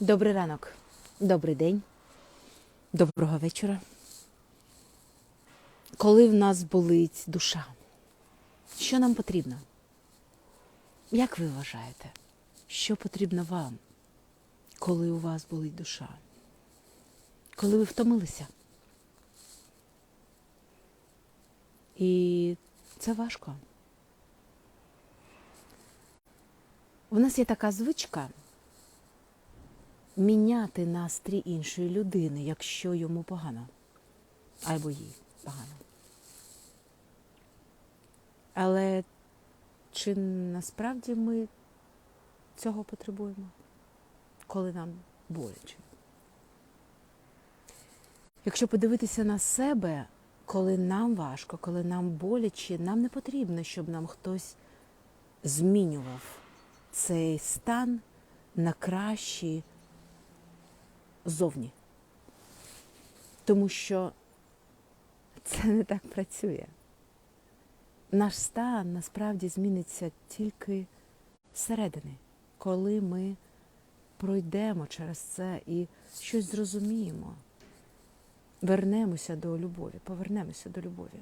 Добрий ранок, добрий день, доброго вечора. Коли в нас болить душа, що нам потрібно? Як ви вважаєте, що потрібно вам, коли у вас болить душа? Коли ви втомилися? І це важко. У нас є така звичка міняти настрій іншої людини, якщо йому погано, або їй погано. Але чи насправді ми цього потребуємо, коли нам боляче? Якщо подивитися на себе, коли нам важко, коли нам боляче, нам не потрібно, щоб нам хтось змінював цей стан на кращий зовні. Тому що це не так працює. Наш стан насправді зміниться тільки зсередини, коли ми пройдемо через це і щось зрозуміємо. Вернемося до любові, повернемося до любові.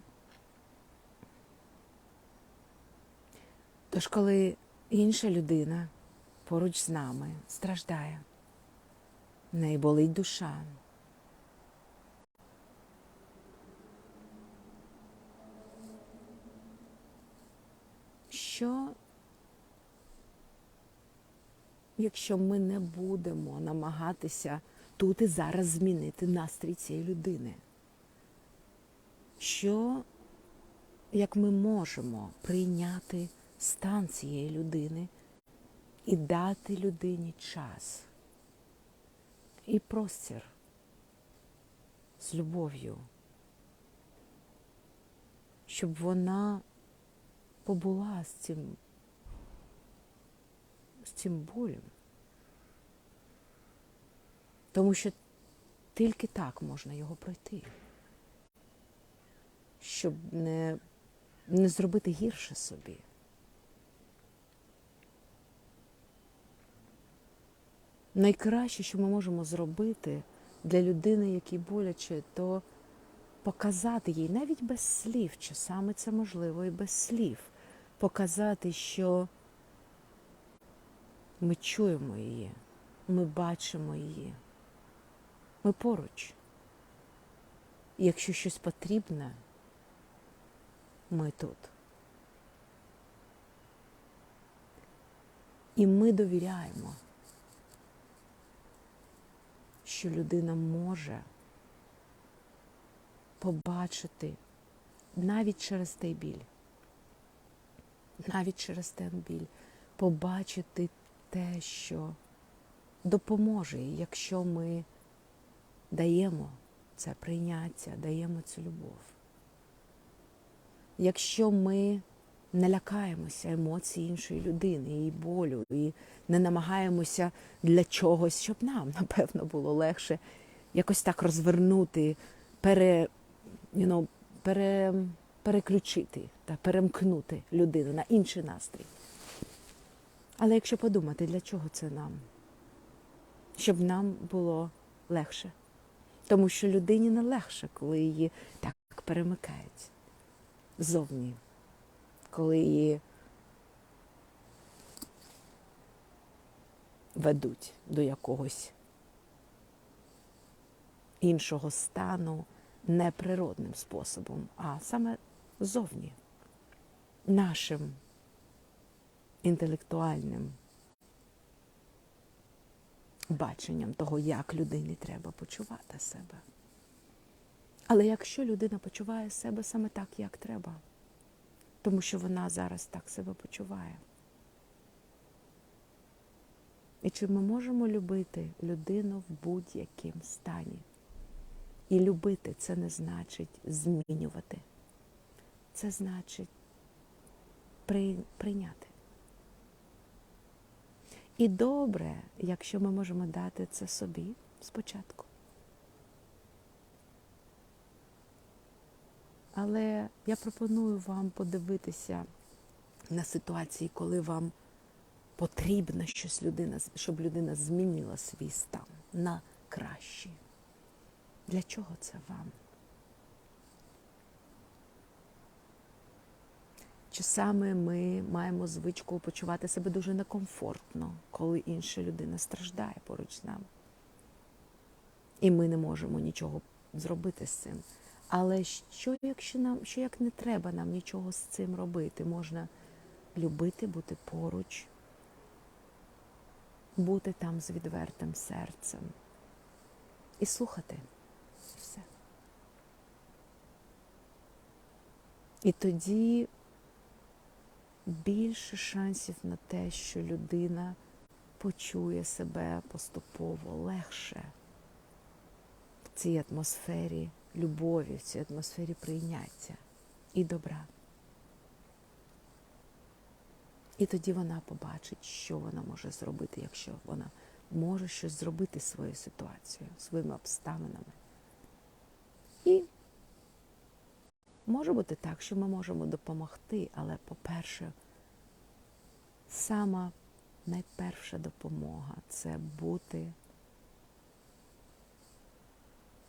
Тож, коли інша людина поруч з нами страждає, в неї болить душа. Що, якщо ми не будемо намагатися тут і зараз змінити настрій цієї людини? Що, як ми можемо прийняти стан цієї людини і дати людині час? І простір з любов'ю, щоб вона побула з цим, з цим болем. Тому що тільки так можна його пройти, щоб не, не зробити гірше собі. Найкраще, що ми можемо зробити для людини, якій боляче, то показати їй навіть без слів, часами це можливо і без слів, показати, що ми чуємо її, ми бачимо її, ми поруч. Якщо щось потрібне, ми тут. І ми довіряємо що людина може побачити навіть через той біль, навіть через той біль, побачити те, що допоможе, якщо ми даємо це прийняття, даємо цю любов. Якщо ми не лякаємося емоцій іншої людини, її болю, і не намагаємося для чогось, щоб нам, напевно, було легше якось так розвернути, пере, you know, пере, переключити та перемкнути людину на інший настрій. Але якщо подумати, для чого це нам? Щоб нам було легше. Тому що людині не легше, коли її так перемикають ззовні коли ведуть до якогось іншого стану неприродним способом, а саме зовні, нашим інтелектуальним баченням того, як людині треба почувати себе. Але якщо людина почуває себе саме так, як треба, тому що вона зараз так себе почуває. І чи ми можемо любити людину в будь-яким стані? І любити це не значить змінювати. Це значить прийняти. І добре, якщо ми можемо дати це собі спочатку. Але я пропоную вам подивитися на ситуації, коли вам потрібно щось людина, щоб людина змінила свій стан на краще. Для чого це вам? Часами ми маємо звичку почувати себе дуже некомфортно, коли інша людина страждає поруч з нами. І ми не можемо нічого зробити з цим. Але що, якщо нам, що як не треба нам нічого з цим робити? Можна любити, бути поруч, бути там з відвертим серцем і слухати все. І тоді більше шансів на те, що людина почує себе поступово легше в цій атмосфері любові, в цій атмосфері прийняття і добра. І тоді вона побачить, що вона може зробити, якщо вона може щось зробити своєю ситуацією, своїми обставинами. І може бути так, що ми можемо допомогти, але, по-перше, сама найперша допомога це бути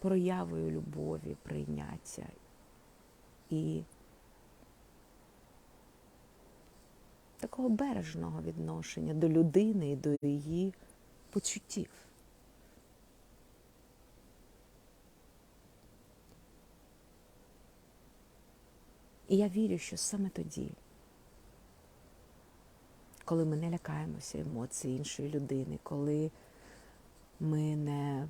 проявою любові, прийняття і такого бережного відношення до людини і до її почуттів. І я вірю, що саме тоді, коли ми не лякаємося емоцій іншої людини, коли ми не,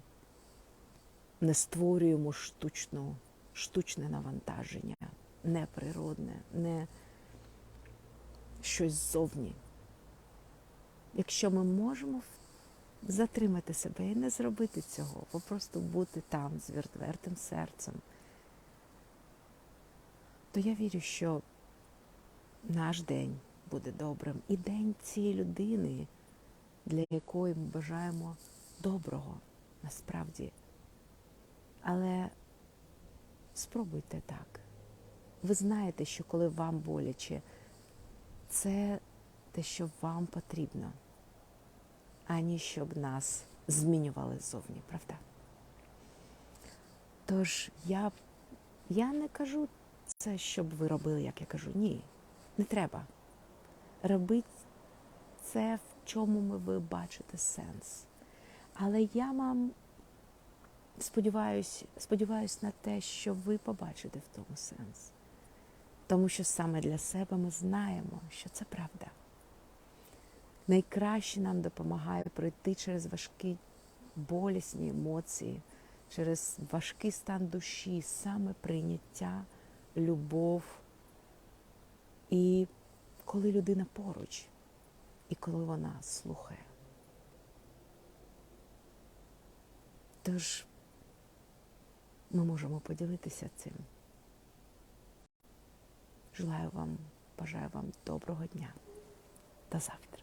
не створюємо штучну, штучне навантаження, неприродне, не щось ззовні. Якщо ми можемо затримати себе і не зробити цього, а просто бути там з відвертим серцем, то я вірю, що наш день буде добрим. І день цієї людини, для якої ми бажаємо доброго насправді. Але спробуйте так. Ви знаєте, що коли вам боляче, це те, що вам потрібно, ані щоб нас змінювали ззовні, правда? Тож я, я не кажу це, щоб ви робили, як я кажу. Ні, не треба. Робіть це, в чому ви бачите сенс. Але я вам сподіваюсь, сподіваюсь на те, що ви побачите в тому сенс. Тому що саме для себе ми знаємо, що це правда. Найкраще нам допомагає пройти через важкі болісні емоції, через важкий стан душі, саме прийняття, любов. І коли людина поруч, і коли вона слухає. Тож ми можемо поділитися цим. Желаю вам, бажаю вам доброго дня. До завтра.